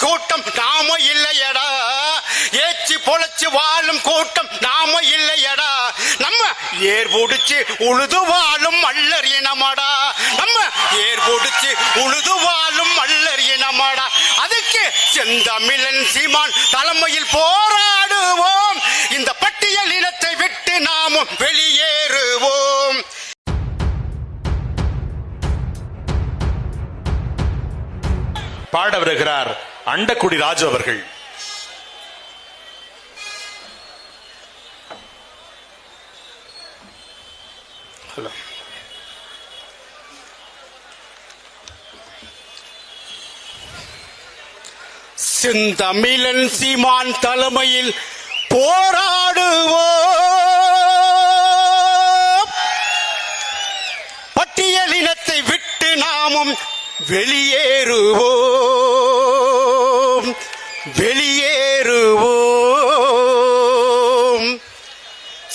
கூட்டம் நாம இல்லையடா. ஏச்சி பொழைச்சு வாழும் கூட்டம் நாம இல்லையடா. நம்ம ஏர் பிடிச்சு உழுது வாழும் மல்லர் இனமாடா. நம்ம ஏர் பிடிச்சு உழுது வாழும் மல்லர் இனமாடா. அதுக்கு செந்தமிழன் சீமான் தலைமையில் போராடுவோம். இந்த பட்டியல் இனத்தை விட்டு நாமும் வெளியேறுவோம். பாட வருகிறார் அண்டக்குடி ராஜு அவர்கள். செந்தமிழன் சீமான் தலைமையில் போராடுவோம். பட்டியலினத்தை விட்டு நாமும் வெளியேறுவோம். வெளியேறுவோம்.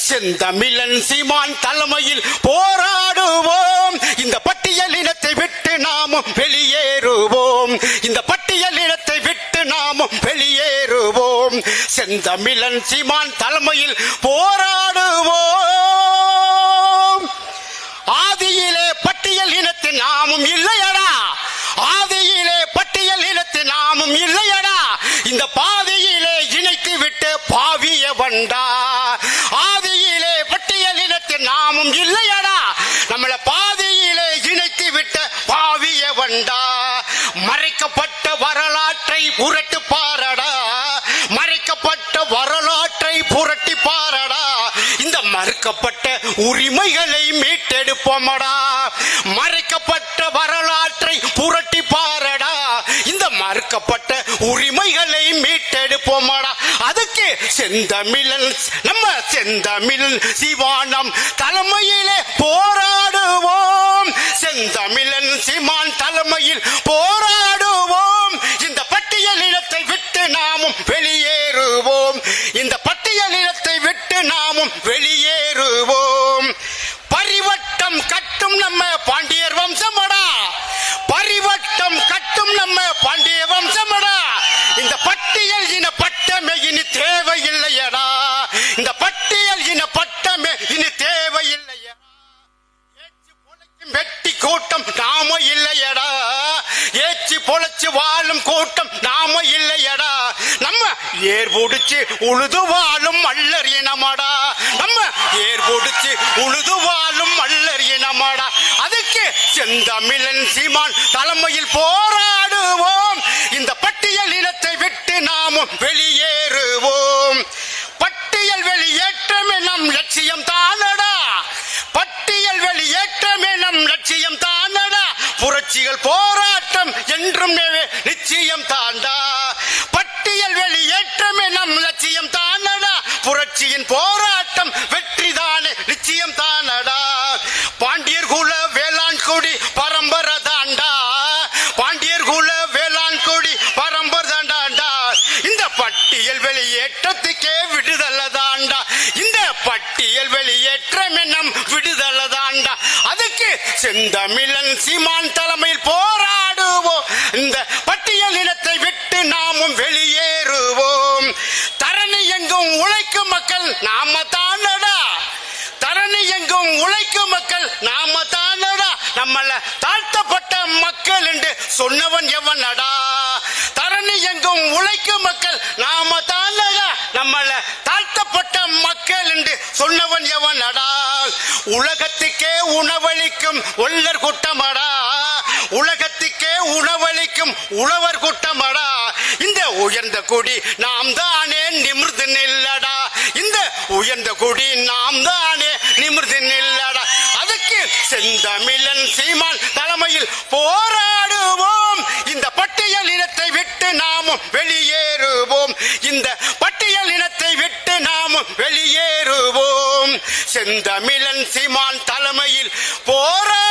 செந்தமிழன் சீமான் தலைமையில் போராடுவோம். இந்த பட்டியல் இனத்தை விட்டு நாமும் வெளியேறுவோம். இந்த பட்டியல் இனத்தை விட்டு நாமும் வெளியேறுவோம். செந்தமிழன் சீமான் தலைமையில் போராடுவோம் ஆதியிலே பட்டியல் இனத்தின் நாமும் இல்லையடா ஆதியிலே பட்டியல் இனத்தின் நாமும் இல்லையடா இந்த பாதையிலே இணைத்து விட்டு பாவிய ஆதியிலே பட்டியல் இனத்தின் நாமும் இல்லையடா. நம்மளை பாதியிலே இணைத்து விட்ட பாவிய வண்டா. மறைக்கப்பட்ட வரலாற்றை புரட்டு பாரடா. மறைக்கப்பட்ட வரலாற்றை புரட்டி பாரடா. இந்த மறுக்கப்பட்ட உரிமைகளை மீட்டெடுப்போமடா. மறைக்கப்பட்ட வரலாற்றை புரட்டி அறுக்கப்பட்ட உரிமைகளை மீட்டெடுப்போமாடா. அதுக்கு செந்தமிழன் நம்ம செந்தமிழன் சிவானம் தலைமையிலே போராடுவோம். செந்தமிழன் சிமான் தலைமையில் போராடுவோம். இந்த பட்டியல் இடத்தை விட்டு நாமும் வெளியேறுவோம். இந்த பட்டியல் இடத்தை விட்டு நாமும் வெளியேறுவோம். பரிவட்டம் கட்டும் நம்ம பாண்டியர் வம்சமடா. பரிவட்டம் கட்டும் நம்ம பாண்டியர் இல்லையடா. நம்ம ஏர் பிடிச்சு உழுது வாழும் மல்லர் இனமாடா. நம்ம ஏர் புடிச்சு உழுது வாழும் மல்லர் இனமாடா. அதுக்கு செந்தமிழன் சீமான் தலைமையில் போராடுவோம். இந்த பட்டியல் இனத்தை விட்டு நாமும் வெளியேறுவோம். பட்டியல் வெளியேற்றமே நம் லட்சியம் தானடா. பட்டியல் வெளியேற்றமே நம் லட்சியம் தானடா. புரட்சிகள் போராட்டம் என்றும் நிச்சயம் தாண்டா. பட்டியல் வெளியேற்றமே நம் லட்சியம் தானடா. புரட்சியின் போராட்டம் வெற்றி தானே நிச்சயம் தானடா. பாண்டியர் குல வேளாண் கொடி பரம்பரை தாண்டா. பாண்டியர் குல வேளாண் கொடி பரம்பரை தாண்டாண்டா இந்த பட்டியல் வெளியேற்றத்துக்கே விடுதலை தாண்டா. இந்த பட்டியல் வெளியேற்றமே நம் விடுதலை தாண்டா. அதுக்கு செந்தமிழன் சீமான் தலைமையில் போராடுவோம். இந்த மக்கள் நாம தானடா? தரணி எங்கும் உழைக்கும் மக்கள் நாம தானடா? நம்மள தாழ்த்தப்பட்ட மக்கள் என்று சொன்னவன் எவனடா? தரணி எங்கும் உழைக்கும் மக்கள் நாம தானடா? நம்மள தாழ்த்தப்பட்ட மக்கள் என்று சொன்னவன் எவனடா? உலகத்துக்கே உணவளிக்கும் ஒல்லர் கூட்டமடா? உலகத்துக்கே உணவளிக்கும் உழவர் கூட்டமடா? இந்த உயர்ந்த கொடி நாம் தானே உயர்ந்த குடி நாம் தானே நிமிர்ந்து நில்லடா. அதுக்கு செந்தமிழன் சீமான் தலைமையில் போராடுவோம். இந்த பட்டியல் இனத்தை விட்டு நாமும் வெளியேறுவோம். இந்த பட்டியல் இனத்தை விட்டு நாமும் வெளியேறுவோம். செந்தமிழன் சீமான் தலைமையில் போரா